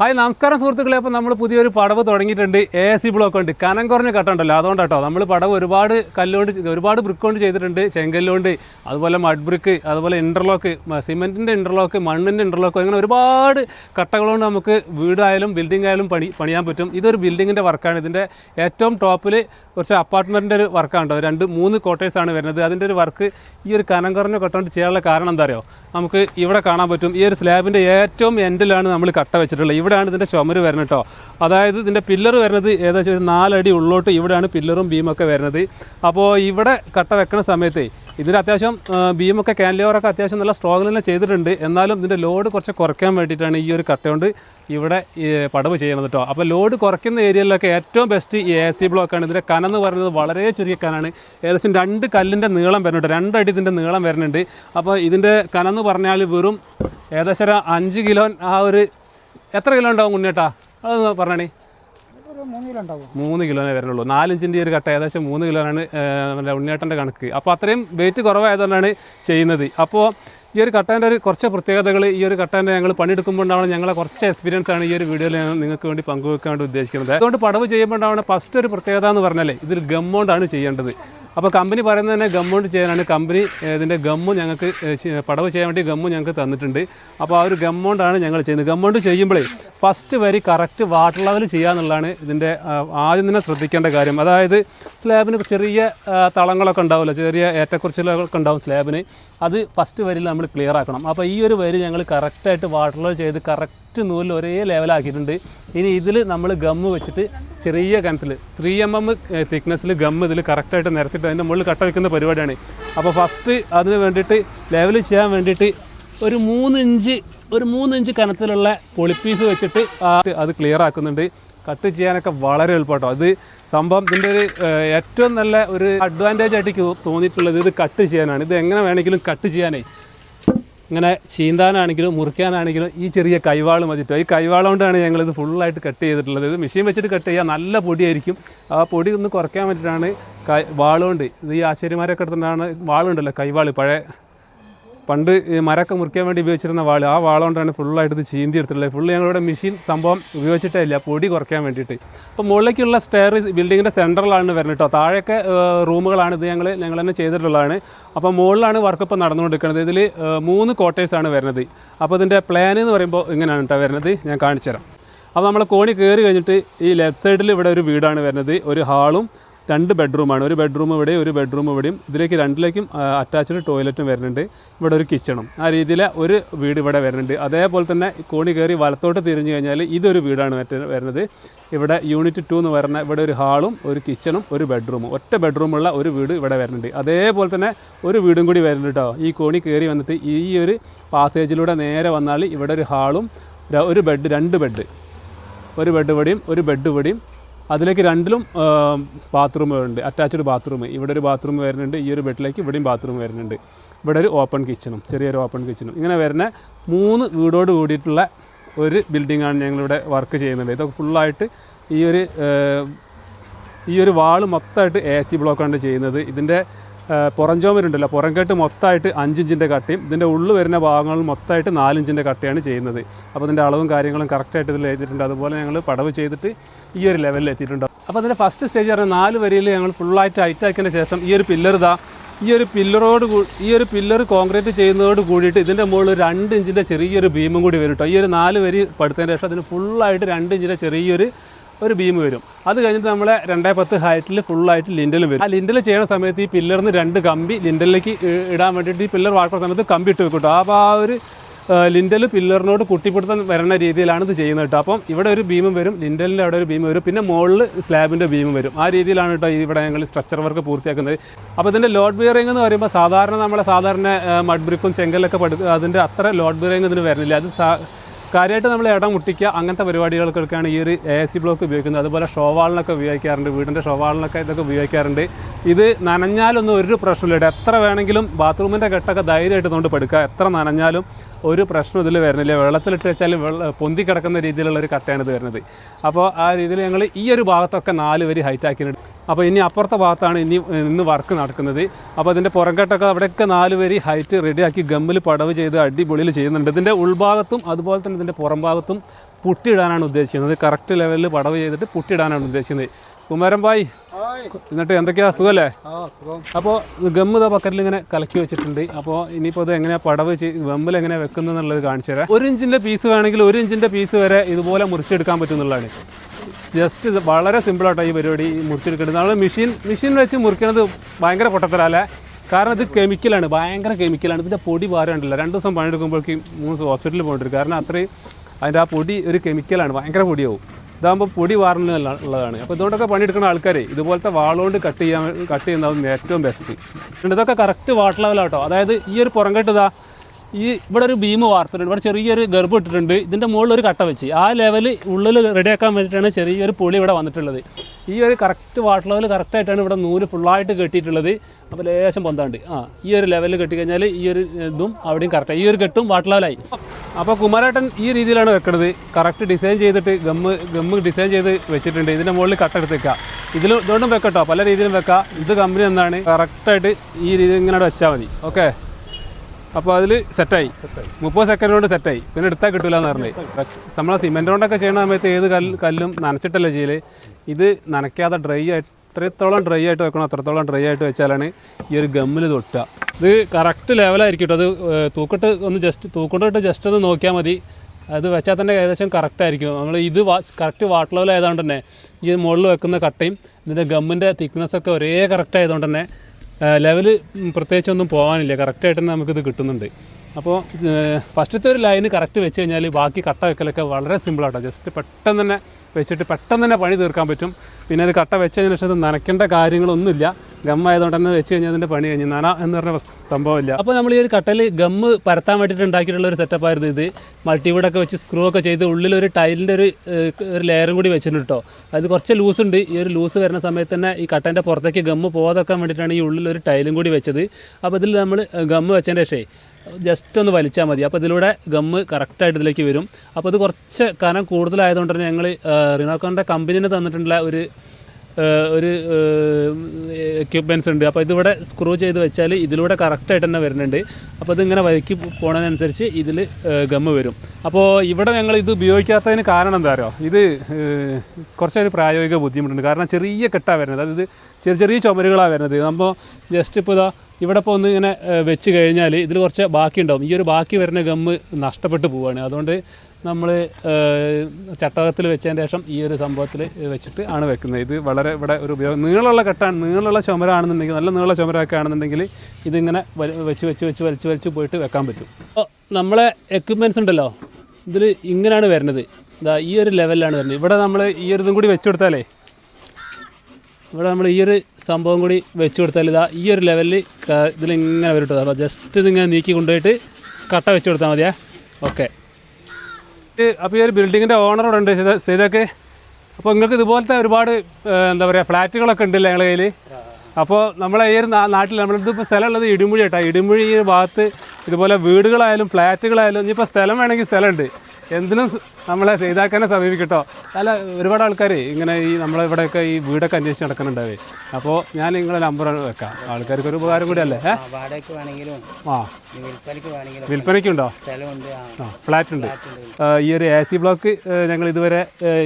Hi നമസ്കാരം സുഹൃത്തുക്കളെ. അപ്പോൾ നമ്മൾ പുതിയൊരു പടവ് തുടങ്ങിയിട്ടുണ്ട്. എ സി ബ്ലോക്ക് ഉണ്ട്. കനം കുറഞ്ഞ കട്ടുണ്ടല്ലോ. അതുകൊണ്ട് കേട്ടോ നമ്മൾ പടവ് ഒരുപാട് കല്ലുകൊണ്ട് ഒരുപാട് ബ്രിക്ക് കൊണ്ട് ചെയ്തിട്ടുണ്ട്. ചെങ്കല്ലുകൊണ്ട് അതുപോലെ മഡ് ബ്രിക്ക് അതുപോലെ ഇന്റർലോക്ക് സിമെന്റിന്റെ ഇന്റർലോക്ക് മണ്ണിന്റെ ഇന്റർലോക്ക് അങ്ങനെ ഒരുപാട് കട്ടകളുകൊണ്ട് നമുക്ക് വീടായാലും ബിൽഡിംഗ് ആയാലും പണി പണിയാൻ പറ്റും. ഇതൊരു ബിൽഡിങ്ങിന്റെ വർക്കാണ് ഇതിന്റെ ഏറ്റവും ടോപ്പിൽ കുറച്ച് അപ്പാർട്ട്മെന്റിന്റെ ഒരു വർക്കാണ് കേട്ടോ രണ്ട് മൂന്ന് ക്വാർട്ടേഴ്സാണ് വരുന്നത്. അതിന്റെ ഒരു വർക്ക് ഈ ഒരു കനം കുറഞ്ഞ കട്ടുകൊണ്ട് ചെയ്യാനുള്ള കാരണം എന്താ അറിയോ? നമുക്ക് ഇവിടെ കാണാൻ പറ്റും. ഈ ഒരു സ്ലാബിന്റെ ഏറ്റവും എൻഡിലാണ് നമ്മൾ കട്ട വെച്ചിട്ടുള്ളത്. ഇവിടെയാണ് ഇതിന്റെ ചുമര് വരുന്നത് കേട്ടോ അതായത് ഇതിന്റെ പില്ലർ വരുന്നത് ഏകദേശം ഒരു നാലടി ഉള്ളോട്ട് ഇവിടെയാണ് പില്ലറും ബീമൊക്കെ വരുന്നത്. അപ്പോൾ ഇവിടെ കട്ട വെക്കുന്ന സമയത്ത് ഇതിന് അത്യാവശ്യം ബീമൊക്കെ കാൻലിവറൊക്കെ അത്യാവശ്യം നല്ല സ്ട്രോങ്ങിൽ തന്നെ ചെയ്തിട്ടുണ്ട്. എന്നാലും ഇതിന്റെ ലോഡ് കുറച്ച് കുറയ്ക്കാൻ വേണ്ടിയിട്ടാണ് ഈ ഒരു കട്ട ഇവിടെ പടവ് ചെയ്യണത് കേട്ടോ അപ്പോൾ ലോഡ് കുറയ്ക്കുന്ന ഏരിയയിലൊക്കെ ഏറ്റവും ബെസ്റ്റ് ഈ എ സി ബ്ലോക്കാണ് ഇതിന്റെ കനം എന്ന് പറയുന്നത് വളരെ ചെറിയ കനാണ്. ഏകദേശം രണ്ട് കല്ലിന്റെ നീളം വരുന്നുണ്ട് രണ്ടടി ഇതിന്റെ നീളം വരുന്നുണ്ട്. അപ്പോൾ ഇതിന്റെ കനം എന്ന് പറഞ്ഞാൽ വെറും ഏകദേശം ഒരു അഞ്ച് കിലോ ആ ഒരു എത്ര കിലോ ഉണ്ടാവും മുന്നേട്ടാ അതൊന്ന് പറഞ്ഞേ മൂന്ന് കിലോനെ വരുന്നുള്ളൂ നാലിഞ്ചിന്റെ ഒരു കട്ട ഏകദേശം മൂന്ന് കിലോനാണ് നമ്മുടെ ഉണ്ണിയേട്ടന്റെ കണക്ക്. അപ്പോൾ അത്രയും വെയിറ്റ് കുറവായതുകൊണ്ടാണ് ചെയ്യുന്നത്. അപ്പോൾ ഈ ഒരു കട്ടേന്റെ ഒരു കുറച്ച് പ്രത്യേകതകൾ ഈ ഒരു കട്ടേന്റെ ഞങ്ങൾ പണിയെടുക്കുമ്പോൾ ഉണ്ടാവുന്ന ഞങ്ങളെ കുറച്ച് എക്സ്പീരിയൻസ് ആണ് ഈ ഒരു വീഡിയോയിൽ ഞാൻ നിങ്ങൾക്ക് വേണ്ടി പങ്കുവെക്കാൻ വേണ്ടി ഉദ്ദേശിക്കുന്നത്. അതുകൊണ്ട് പടവ് ചെയ്യുമ്പോൾ ഉണ്ടാവുന്ന ഫസ്റ്റ് ഒരു പ്രത്യേകത എന്ന് പറഞ്ഞാലേ ഇതിൽ ഗമ്മോണ്ടാണ് ചെയ്യേണ്ടത്. അപ്പോൾ കമ്പനി പറയുന്നത് തന്നെ ഗമ്മൗണ്ട് ചെയ്യാനാണ്. കമ്പനി ഇതിന്റെ ഗമ്മ് ഞങ്ങൾക്ക് പടവ് ചെയ്യാൻ വേണ്ടി ഗമ്മ് ഞങ്ങൾക്ക് തന്നിട്ടുണ്ട്. അപ്പോൾ ആ ഒരു ഗമ്മൗണ്ടാണ് ഞങ്ങൾ ചെയ്യുന്നത്. ഗമ്മൗണ്ട് ചെയ്യുമ്പോഴേ ഫസ്റ്റ് വരി കറക്റ്റ് വാട്ടർ ലെവൽ ചെയ്യാന്നുള്ളതാണ് ഇതിന്റെ ആദ്യം തന്നെ ശ്രദ്ധിക്കേണ്ട കാര്യം. അതായത് സ്ലാബിന് ചെറിയ തളങ്ങളൊക്കെ ഉണ്ടാവില്ല ചെറിയ ഏറ്റക്കുറിച്ചിലൊക്കെ ഉണ്ടാവും സ്ലാബിന് അത് ഫസ്റ്റ് വരിയിൽ നമ്മൾ ക്ലിയർ ആക്കണം. അപ്പോൾ ഈ ഒരു വരി ഞങ്ങൾ കറക്റ്റായിട്ട് വാട്ടർ ലെവൽ ചെയ്ത് കറക്റ്റ് നൂലിൽ ഒരേ ലെവലാക്കിയിട്ടുണ്ട്. ഇനി ഇതിൽ നമ്മൾ ഗമ്മ് വെച്ചിട്ട് ചെറിയ കനത്തിൽ ത്രീ എം എം തിക്നെസ്സിൽ ഗമ്മ് ഇതിൽ കറക്റ്റായിട്ട് നിരത്തിയിട്ട് അതിന്റെ മുകളിൽ കട്ട വയ്ക്കുന്ന പരിപാടിയാണ്. അപ്പോൾ ഫസ്റ്റ് അതിന് വേണ്ടിയിട്ട് ലെവൽ ചെയ്യാൻ വേണ്ടിയിട്ട് ഒരു മൂന്ന് ഇഞ്ച് ഒരു മൂന്ന് ഇഞ്ച് കനത്തിലുള്ള പൊളിപ്പീസ് വെച്ചിട്ട് അത് ക്ലിയർ ആക്കുന്നുണ്ട്. കട്ട് ചെയ്യാനൊക്കെ വളരെ എളുപ്പമാട്ടോ അത് സംഭവം ഇതിന്റെ ഒരു ഏറ്റവും നല്ല ഒരു അഡ്വാന്റേജ് ആയിട്ട് തോന്നിയിട്ടുള്ളത് ഇത് കട്ട് ചെയ്യാനാണ്. ഇത് എങ്ങനെ വേണമെങ്കിലും കട്ട് ചെയ്യാനേ. ഇങ്ങനെ ചീന്താനാണെങ്കിലും മുറിക്കാനാണെങ്കിലും ഈ ചെറിയ കൈവാൾ മതിട്ടോ. ഈ കൈവാള കൊണ്ടാണ് ഞങ്ങളിത് ഫുള്ളായിട്ട് കട്ട് ചെയ്തിട്ടുള്ളത്. ഇത് മെഷീൻ വെച്ചിട്ട് കട്ട് ചെയ്യാൻ നല്ല പൊടിയായിരിക്കും. ആ പൊടി ഒന്ന് കുറയ്ക്കാൻ വേണ്ടിയിട്ടാണ് വാളുകൊണ്ട് ഇത് ഈ ആശാരിമാരൊക്കെ എടുത്തിട്ടാണ് വാളുണ്ടല്ലോ കൈവാൾ പഴയ പണ്ട് മരമൊക്കെ മുറിക്കാൻ വേണ്ടി ഉപയോഗിച്ചിരുന്ന വാൾ. ആ വാളുകൊണ്ടാണ് ഫുള്ളായിട്ട് ഇത് ചീന്തി എടുത്തിട്ടുള്ളത്. ഫുള്ള് ഞങ്ങളുടെ മെഷീൻ സംഭവം ഉപയോഗിച്ചിട്ടേ ഇല്ല. പൊടി കുറയ്ക്കാൻ വേണ്ടിയിട്ട്. അപ്പോൾ മുകളിലേക്കുള്ള സ്റ്റെയർ ബിൽഡിങ്ങിന്റെ സെന്ററിലാണ് വരുന്നത് കേട്ടോ താഴെയൊക്കെ റൂമുകളാണ് ഇത് ഞങ്ങൾ ഞങ്ങൾ തന്നെ ചെയ്തിട്ടുള്ളതാണ്. അപ്പോൾ മുകളിലാണ് വർക്ക് ഇപ്പോൾ നടന്നുകൊണ്ടിരിക്കുന്നത്. ഇതിൽ മൂന്ന് ക്വാർട്ടേഴ്സാണ് വരുന്നത്. അപ്പോൾ ഇതിന്റെ പ്ലാൻ എന്ന് പറയുമ്പോൾ ഇങ്ങനെയാണ് കേട്ടോ വരുന്നത്. ഞാൻ കാണിച്ചു തരാം അപ്പോൾ നമ്മൾ കോണി കയറി കഴിഞ്ഞിട്ട് ഈ ലെഫ്റ്റ് സൈഡിൽ ഇവിടെ ഒരു വീടാണ് വരുന്നത്. ഒരു ഹാളും രണ്ട് ബെഡ്റൂമാണ് ഒരു ബെഡ്റൂം ഇവിടെ ഒരു ബെഡ്റൂം ഇവിടെയും. ഇതിലേക്ക് രണ്ടിലേക്കും അറ്റാച്ച്ഡ് ടോയ്ലറ്റും വരുന്നുണ്ട്. ഇവിടെ ഒരു കിച്ചണും ആ രീതിയിൽ ഒരു വീട് ഇവിടെ വരുന്നുണ്ട്. അതേപോലെ തന്നെ കോണി കയറി വലത്തോട്ട് തിരിഞ്ഞു കഴിഞ്ഞാൽ ഇതൊരു വീടാണ് മറ്റേ വരുന്നത്. ഇവിടെ യൂണിറ്റ് ടു എന്ന് പറയുന്ന ഇവിടെ ഒരു ഹാളും ഒരു കിച്ചണും ഒരു ബെഡ്റൂമും ഒറ്റ ബെഡ്റൂമുള്ള ഒരു വീട് ഇവിടെ വരുന്നുണ്ട്. അതേപോലെ തന്നെ ഒരു വീടും കൂടി വരുന്നുണ്ട് കേട്ടോ ഈ കോണി കയറി വന്നിട്ട് ഈ ഒരു പാസേജിലൂടെ നേരെ വന്നാൽ ഇവിടെ ഒരു ഹാളും ഒരു ബെഡ് രണ്ട് ബെഡ് ഒരു ബെഡ് ഇവിടെയും ഒരു ബെഡ് ഇവിടെയും. അതിലേക്ക് രണ്ടിലും ബാത്റൂം ഉണ്ട്. അറ്റാച്ച്ഡ് ബാത്റൂം ഇവിടെ ഒരു ബാത്റൂം വരുന്നുണ്ട് ഈ ഒരു ബെഡിലേക്ക് ഇവിടെയും ബാത്റൂം വരുന്നുണ്ട്. ഇവിടെ ഒരു ഓപ്പൺ കിച്ചണും ചെറിയൊരു ഓപ്പൺ കിച്ചണും ഇങ്ങനെ വരുന്ന മൂന്ന് വീടോട് കൂടിയിട്ടുള്ള ഒരു ബിൽഡിംഗ് ബിൽഡിങ്ങാണ് ഞങ്ങളിവിടെ വർക്ക് ചെയ്യുന്നത്. ഇതൊക്കെ ഫുള്ളായിട്ട് ഈ ഒരു ഈ ഒരു വാൾ മൊത്തമായിട്ട് എ സി ബ്ലോക്കാണ് ചെയ്യുന്നത്. ഇതിന്റെ പുറംചോമരുണ്ടല്ലോ. പുറംകെട്ട് മൊത്തമായിട്ട് അഞ്ചിഞ്ചിന്റെ കട്ടയും ഇതിന്റെ ഉള്ളിൽ വരുന്ന ഭാഗങ്ങൾ മൊത്തമായിട്ട് നാലിഞ്ചിന്റെ കട്ടിയാണ് ചെയ്യുന്നത്. അപ്പോൾ ഇതിന്റെ അളവും കാര്യങ്ങളും കറക്റ്റായിട്ട് ഇതിൽ എഴുതിയിട്ടുണ്ട്. അതുപോലെ ഞങ്ങൾ പടവ് ചെയ്തിട്ട് ഈ ഒരു ലെവലിൽ എത്തിയിട്ടുണ്ട്. അപ്പോൾ അതിന്റെ ഫസ്റ്റ് സ്റ്റേജ് പറഞ്ഞാൽ നാല് വരിയിൽ ഞങ്ങൾ ഫുള്ളായിട്ട് ഹൈറ്റാക്കിയതിന് ശേഷം ഈ ഒരു പില്ലർ ഇതാ ഈ ഒരു പില്ലറോട് ഈ ഒരു പില്ലർ കോൺക്രീറ്റ് ചെയ്യുന്നതോട് കൂടിയിട്ട് ഇതിന്റെ മുകളിൽ രണ്ട് ഇഞ്ചിന്റെ ചെറിയൊരു ബീമും കൂടി വരും കേട്ടോ ഈ ഒരു നാല് വരി പടുത്തതിന് ശേഷം അതിന് ഫുള്ളായിട്ട് രണ്ട് ഇഞ്ചിന്റെ ചെറിയൊരു ഒരു ബീം വരും. അത് കഴിഞ്ഞിട്ട് നമ്മളെ രണ്ടേ പത്ത് ഹൈറ്റിൽ ഫുള്ളായിട്ട് ലിൻഡൽ വരും. ആ ലിൻഡൽ ചെയ്യുന്ന സമയത്ത് ഈ പില്ലറിന് രണ്ട് കമ്പി ലിൻഡലിലേക്ക് ഇടാൻ വേണ്ടിയിട്ട് ഈ പില്ലർ വാർക്കുന്ന സമയത്ത് കമ്പി ഇട്ട് വെക്കും അപ്പോൾ ആ ഒരു ലിൻഡൽ പില്ലറിനോട് കുട്ടിപ്പിടുത്തം വരുന്ന രീതിയിലാണ് ഇത് ചെയ്യുന്നത് കേട്ടോ അപ്പം ഇവിടെ ഒരു ബീമും വരും ലിൻഡലിന്റെ അവിടെ ഒരു ബീം വരും പിന്നെ മുകളിൽ സ്ലാബിന്റെ ബീമും വരും. ആ രീതിയിലാണ് കേട്ടോ ഇവിടെ ഞങ്ങൾ സ്ട്രക്ചർ വർക്ക് പൂർത്തിയാക്കുന്നത്. അപ്പോൾ ഇതിന്റെ ലോഡ് ബിയറിംഗ് എന്ന് പറയുമ്പോൾ സാധാരണ നമ്മളെ സാധാരണ മഡ് ബ്രിക്കും ചെങ്കലൊക്കെ പഠി അതിന്റെ അത്ര ലോഡ് ബിയറിംഗ് ഇതിന് വരുന്നില്ല. അത് കാര്യമായിട്ട് നമ്മൾ ഇടം മുട്ടിക്കുക അങ്ങനത്തെ പരിപാടികൾക്കൊക്കെയാണ് ഈ ഒരു എ സി ബ്ലോക്ക് ഉപയോഗിക്കുന്നത്. അതുപോലെ ഷോവാളിനൊക്കെ ഉപയോഗിക്കാറുണ്ട് വീടിന്റെ ഷോവാളിനൊക്കെ ഇതൊക്കെ ഉപയോഗിക്കാറുണ്ട്. ഇത് നനഞ്ഞാലൊന്നും ഒരു പ്രശ്നമില്ല എത്ര വേണമെങ്കിലും ബാത്റൂമിന്റെ കെട്ടൊക്കെ ധൈര്യമായിട്ട് കൊണ്ട് പെടുക്കുക. എത്ര നനഞ്ഞാലും ഒരു പ്രശ്നം ഇതിൽ വരുന്നില്ല. വെള്ളത്തിലിട്ട് വെച്ചാൽ പൊന്തി കിടക്കുന്ന രീതിയിലുള്ള ഒരു കട്ടയാണ് ഇത് വരുന്നത്. അപ്പോൾ ആ രീതിയിൽ ഞങ്ങൾ ഈ ഒരു ഭാഗത്തൊക്കെ നാല് വരി ഹൈറ്റ് ആക്കിയിട്ടുണ്ട്. അപ്പോൾ ഇനി അപ്പുറത്തെ ഭാഗത്താണ് ഇനി ഇന്ന് വർക്ക് നടക്കുന്നത്. അപ്പോൾ അതിന്റെ പുറംകെട്ടൊക്കെ അവിടെയൊക്കെ നാല് വരി ഹൈറ്റ് റെഡിയാക്കി ഗമ്മിൽ പടവ് ചെയ്ത് അടിപൊളിയിൽ ചെയ്യുന്നുണ്ട്. ഇതിന്റെ ഉൾഭാഗത്തും അതുപോലെ തന്നെ ഇതിന്റെ പുറം ഭാഗത്തും പുട്ടിയിടാനാണ് ഉദ്ദേശിക്കുന്നത്. കറക്റ്റ് ലെവലിൽ പടവ് ചെയ്തിട്ട് പുട്ടിയിടാനാണ് ഉദ്ദേശിക്കുന്നത്. കുമാരൻ എന്നിട്ട് എന്തൊക്കെയാ? സുഖല്ലേ? അപ്പോൾ ഗമ്മ് ഇതാ പക്കറ്റിൽ ഇങ്ങനെ കലക്കി വെച്ചിട്ടുണ്ട്. അപ്പോൾ ഇനിയിപ്പോൾ ഇത് എങ്ങനെയാ പടവ് ഗമ്മിൽ എങ്ങനെ വെക്കുന്നത് എന്നുള്ളത് കാണിച്ചു തരാം. ഒരു ഇഞ്ചിന്റെ പീസ് വേണമെങ്കിൽ ഒരു ഇഞ്ചിന്റെ പീസ് വരെ ഇതുപോലെ മുറിച്ചെടുക്കാൻ പറ്റുന്നുള്ളതാണ് ജസ്റ്റ് ഇത് വളരെ സിമ്പിളായിട്ടാണ് ഈ പരിപാടി ഈ മുറിച്ചെടുക്കുന്നത് നമ്മൾ മെഷീൻ മെഷീൻ വെച്ച് മുറിക്കുന്നത് ഭയങ്കര പൊട്ടത്തരല്ലേ? കാരണം ഇത് കെമിക്കലാണ് ഭയങ്കര കെമിക്കലാണ് ഇതിന്റെ പൊടി ഭാരമുണ്ടല്ലോ രണ്ട് ദിവസം പണിയെടുക്കുമ്പോഴേക്കും മൂന്ന് ദിവസം ഹോസ്പിറ്റലിൽ പോകേണ്ടി വരും. കാരണം അത്രയും അതിന്റെ ആ പൊടി ഒരു കെമിക്കലാണ് ഭയങ്കര പൊടിയാവും. ഇതാകുമ്പോൾ പൊടി വാറുന്ന ഉള്ളതാണ്. അപ്പോൾ ഇതുകൊണ്ടൊക്കെ പണിയെടുക്കുന്ന ആൾക്കാർ ഇതുപോലത്തെ വാളുകൊണ്ട് കട്ട് ചെയ്യാൻ കട്ട് ചെയ്യുന്നതാണ് ഏറ്റവും ബെസ്റ്റ് ഇതൊക്കെ കറക്റ്റ് വാട്ടർ ലെവലാട്ടോ അതായത് ഈ ഒരു പുറംകെട്ട് ഇതാ ഈ ഇവിടെ ഒരു ബീം വാർത്തിട്ടുണ്ട് ഇവിടെ ചെറിയൊരു ഗർഭം ഇട്ടിട്ടുണ്ട്. ഇതിന്റെ മുകളിൽ ഒരു കട്ട വെച്ച്. ആ ലെവൽ ഉള്ളിൽ റെഡിയാക്കാൻ വേണ്ടിയിട്ടാണ് ചെറിയൊരു പുളി ഇവിടെ വന്നിട്ടുള്ളത്. ഈ ഒരു കറക്റ്റ് വാട്ടർ ലെവൽ കറക്റ്റായിട്ടാണ് ഇവിടെ നൂൽ ഫുള്ളായിട്ട് കെട്ടിയിട്ടുള്ളത്. അപ്പോൾ ലേശം പൊന്താണ്ട്. ആ ഈ ഒരു ലെവലിൽ കെട്ടിക്കഴിഞ്ഞാൽ ഈ ഒരു ഇതും അവിടെയും കറക്റ്റായി ഈ ഒരു കെട്ടും വാട്ടർ ലെവലായി അപ്പോൾ കുമാരേട്ടൻ ഈ രീതിയിലാണ് വെക്കുന്നത് കറക്റ്റ് ഡിസൈൻ ചെയ്തിട്ട് ഗമ്മ് ഗമ്മ് ഡിസൈൻ ചെയ്ത് വെച്ചിട്ടുണ്ട്. ഇതിന്റെ മുകളിൽ കട്ടെടുത്ത് വെക്കുക. ഇതിൽ ഇതുകൊണ്ടും വെക്കട്ടോ പല രീതിയിലും വെക്കാം. ഇത് കമ്പനി എന്താണ് കറക്റ്റായിട്ട് ഈ രീതിയിൽ ഇങ്ങനെ വെച്ചാൽ മതി. ഓക്കെ അപ്പോൾ അതിൽ സെറ്റായി മുപ്പത് സെക്കൻഡ് കൊണ്ട് സെറ്റായി പിന്നെ എടുത്താൽ കിട്ടില്ല എന്ന് പറഞ്ഞേ നമ്മളെ സിമെന്റ് കൊണ്ടൊക്കെ ചെയ്യുന്ന സമയത്ത് ഏത് കല്ല് കല്ലും നനച്ചിട്ടല്ലേ ചെയ്യൽ ഇത് നനയ്ക്കാതെ ഡ്രൈ ആയിട്ട് എത്രത്തോളം ഡ്രൈ ആയിട്ട് വെക്കണം അത്രത്തോളം ഡ്രൈ ആയിട്ട് വെച്ചാലാണ് ഈ ഒരു ഗമ്മിൽ തൊട്ടുക. ഇത് കറക്റ്റ് ലെവലായിരിക്കും കേട്ടോ അത് തൂക്കിട്ട് ഒന്ന് ജസ്റ്റ് തൂക്കിട്ടിട്ട് ജസ്റ്റ് ഒന്ന് നോക്കിയാൽ മതി. അത് വെച്ചാൽ തന്നെ ഏകദേശം കറക്റ്റ് ആയിരിക്കും. നമ്മൾ ഇത് കറക്റ്റ് വാട്ടർ ലെവൽ ആയതുകൊണ്ട് തന്നെ ഈ മുകളിൽ വെക്കുന്ന കട്ടയും ഇതിന്റെ ഗമ്മിന്റെ തിക്നെസ്സൊക്കെ ഒരേ കറക്റ്റ് ആയതുകൊണ്ട് തന്നെ ലെവൽ പ്രത്യേകിച്ചൊന്നും പോകാനില്ല കറക്റ്റായിട്ട് തന്നെ നമുക്കിത് കിട്ടുന്നുണ്ട്. അപ്പോൾ ഫസ്റ്റത്തെ ഒരു ലൈന് കറക്റ്റ് വെച്ച് കഴിഞ്ഞാൽ ബാക്കി കട്ട വെക്കലൊക്കെ വളരെ സിമ്പിളാട്ടോ ജസ്റ്റ് പെട്ടെന്ന് തന്നെ വെച്ചിട്ട് പെട്ടെന്ന് തന്നെ പണി തീർക്കാൻ പറ്റും. പിന്നെ അത് കട്ട വെച്ചതിന് ശേഷം നനയ്ക്കേണ്ട കാര്യങ്ങളൊന്നുമില്ല. ഗമ്മായതുകൊണ്ട് തന്നെ വെച്ച് കഴിഞ്ഞാൽ അതിന്റെ പണി കഴിഞ്ഞ് നന എന്ന് പറഞ്ഞ സംഭവമില്ല. അപ്പോൾ നമ്മൾ ഈ ഒരു കട്ടൽ ഗമ്മ് പരത്താൻ വേണ്ടിയിട്ട് ഉണ്ടാക്കിയിട്ടുള്ള ഒരു സെറ്റപ്പായിരുന്നു ഇത്. മൾട്ടിവുഡൊക്കെ വെച്ച് സ്ക്രൂ ഒക്കെ ചെയ്ത് ഉള്ളിൽ ഒരു ടൈലിന്റെ ഒരു ഒരു ലെയറും കൂടി വെച്ചിട്ടുണ്ട് കേട്ടോ അത് കുറച്ച് ലൂസ് ഉണ്ട്. ഈ ഒരു ലൂസ് വരുന്ന സമയത്ത് തന്നെ ഈ കട്ടന്റെ പുറത്തേക്ക് ഗമ്മ് പോകാതെക്കാൻ വേണ്ടിയിട്ടാണ് ഈ ഉള്ളിൽ ഒരു ടൈലും കൂടി വെച്ചത്. അപ്പോൾ ഇതിൽ നമ്മൾ ഗമ്മ് വെച്ചതിന്റെ ശേഷമേ ജസ്റ്റ് ഒന്ന് വലിച്ചാൽ മതി. അപ്പോൾ ഇതിലൂടെ ഗമ്മ് കറക്റ്റായിട്ട് ഇതിലേക്ക് വരും. അപ്പോൾ ഇത് കുറച്ച് കനം കൂടുതലായതുകൊണ്ട് തന്നെ ഞങ്ങൾ റിനോക്കോന്റെ കമ്പനിന് തന്നിട്ടുള്ള ഒരു ഒരു എക്യുപ്മെന്റ്സ് ഉണ്ട്. അപ്പോൾ ഇതിവിടെ സ്ക്രൂ ചെയ്ത് വെച്ചാൽ ഇതിലൂടെ കറക്റ്റായിട്ട് തന്നെ വരുന്നുണ്ട്. അപ്പോൾ ഇതിങ്ങനെ വരയ്ക്ക് പോണതനുസരിച്ച് ഇതിൽ ഗമ്മ് വരും. അപ്പോൾ ഇവിടെ ഞങ്ങൾ ഇത് ഉപയോഗിക്കാത്തതിന് കാരണം എന്താ പറയുക ഇത് കുറച്ചൊരു പ്രായോഗിക ബുദ്ധിമുട്ടുണ്ട്. കാരണം ചെറിയ കെട്ടാണ് വരുന്നത്. അതായത് ചെറിയ ചെറിയ ചുമരുകളാണ് വരുന്നത്. നമ്മൾ ജസ്റ്റ് ഇപ്പോൾ ഇതാ ഇവിടെ ഇപ്പോൾ ഒന്ന് ഇങ്ങനെ വെച്ച് കഴിഞ്ഞാൽ ഇതിൽ കുറച്ച് ബാക്കി ഉണ്ടാവും ഈ ഒരു ബാക്കി വരുന്ന ഗമ്മ് നഷ്ടപ്പെട്ടു പോവുകയാണ് അതുകൊണ്ട് നമ്മൾ ചട്ടകത്തിൽ വെച്ചതിന് ശേഷം ഈ ഒരു സംഭവത്തിൽ വെച്ചിട്ട് ആണ് വെക്കുന്നത്. ഇത് വളരെ ഇവിടെ ഒരു ഉപയോഗം. നീളമുള്ള കെട്ടാണ് നീളമുള്ള ചുമരാണെന്നുണ്ടെങ്കിൽ നല്ല നീള ചുമരൊക്കെ ആണെന്നുണ്ടെങ്കിൽ ഇതിങ്ങനെ വെച്ച് വെച്ച് വെച്ച് വലിച്ച് വലിച്ച് പോയിട്ട് വെക്കാൻ പറ്റും. അപ്പോൾ നമ്മളെ എക്യുപ്മെന്റ്സ് ഉണ്ടല്ലോ ഇതിൽ ഇങ്ങനെയാണ് വരുന്നത്. ഇതാ ഈ ഒരു ലെവലിലാണ് വരുന്നത്. ഇവിടെ നമ്മൾ ഈ ഒരു ഇതും കൂടി വെച്ച് കൊടുത്താലേ ഇവിടെ നമ്മൾ ഈ ഒരു സംഭവം കൂടി വെച്ച് കൊടുത്താൽ ഇതാ ഈ ഒരു ലെവലിൽ ഇതിലിങ്ങനെ വരും കേട്ടോ അപ്പോൾ ജസ്റ്റ് ഇതിങ്ങനെ നീക്കി കൊണ്ടുപോയിട്ട് കട്ട വെച്ച് കൊടുത്താൽ മതിയേ. ഓക്കെ. അപ്പോൾ ഈ ഒരു ബിൽഡിങ്ങിന്റെ ഓണറോടുണ്ട് അപ്പോൾ നിങ്ങൾക്ക് ഇതുപോലത്തെ ഒരുപാട് എന്താ പറയുക ഫ്ലാറ്റുകളൊക്കെ ഉണ്ടല്ലേ ഞങ്ങളുടെ കയ്യിൽ അപ്പോൾ നമ്മളെ ഈ ഒരു നാട്ടിൽ നാട്ടിൽ നമ്മളിതിപ്പോൾ സ്ഥലമുള്ളത് ഇടിമുഴി കേട്ടോ ഇടിമുഴി ഈ ഭാഗത്ത് ഇതുപോലെ വീടുകളായാലും ഫ്ലാറ്റുകളായാലും ഇനിയിപ്പോൾ സ്ഥലം വേണമെങ്കിൽ സ്ഥലമുണ്ട്. എന്തിനും നമ്മളെ ചെയ്താക്കാനെ സമീപിക്കട്ടോ. അല്ല ഒരുപാട് ആൾക്കാർ ഇങ്ങനെ ഈ നമ്മളിവിടെയൊക്കെ ഈ വീടൊക്കെ അന്വേഷിച്ച് നടക്കുന്നുണ്ടാവേ. അപ്പോൾ ഞാൻ നിങ്ങളെ നമ്പർ വെക്കാം. ആൾക്കാർക്ക് ഒരു ഉപകാരം കൂടിയല്ലേ? അല്ലേ ആ വിൽപ്പനയ്ക്കുണ്ടോ? ആ. ഫ്ലാറ്റ് ഉണ്ട് ഈ ഒരു എ സി ബ്ലോക്ക് ഞങ്ങൾ ഇതുവരെ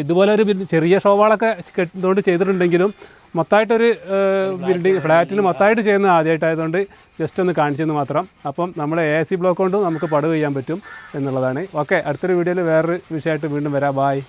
ഇതുപോലെ ഒരു ചെറിയ ഷോവാളൊക്കെ കെട്ടുകൊണ്ട് ചെയ്തിട്ടുണ്ടെങ്കിലും മൊത്തമായിട്ടൊരു ബിൽഡിംഗ് ഫ്ലാറ്റിൽ മൊത്തമായിട്ട് ചെയ്യുന്നത് ആദ്യമായിട്ടായതുകൊണ്ട് ജസ്റ്റ് ഒന്ന് കാണിച്ചെന്ന് മാത്രം. അപ്പം നമ്മൾ എ സി ബ്ലോക്ക് കൊണ്ടും നമുക്ക് പടവ് ചെയ്യാൻ പറ്റും എന്നുള്ളതാണ്. ഓക്കെ അടുത്തൊരു വീഡിയോയിൽ വേറൊരു വിഷയമായിട്ട് വീണ്ടും വരാം. ബായ്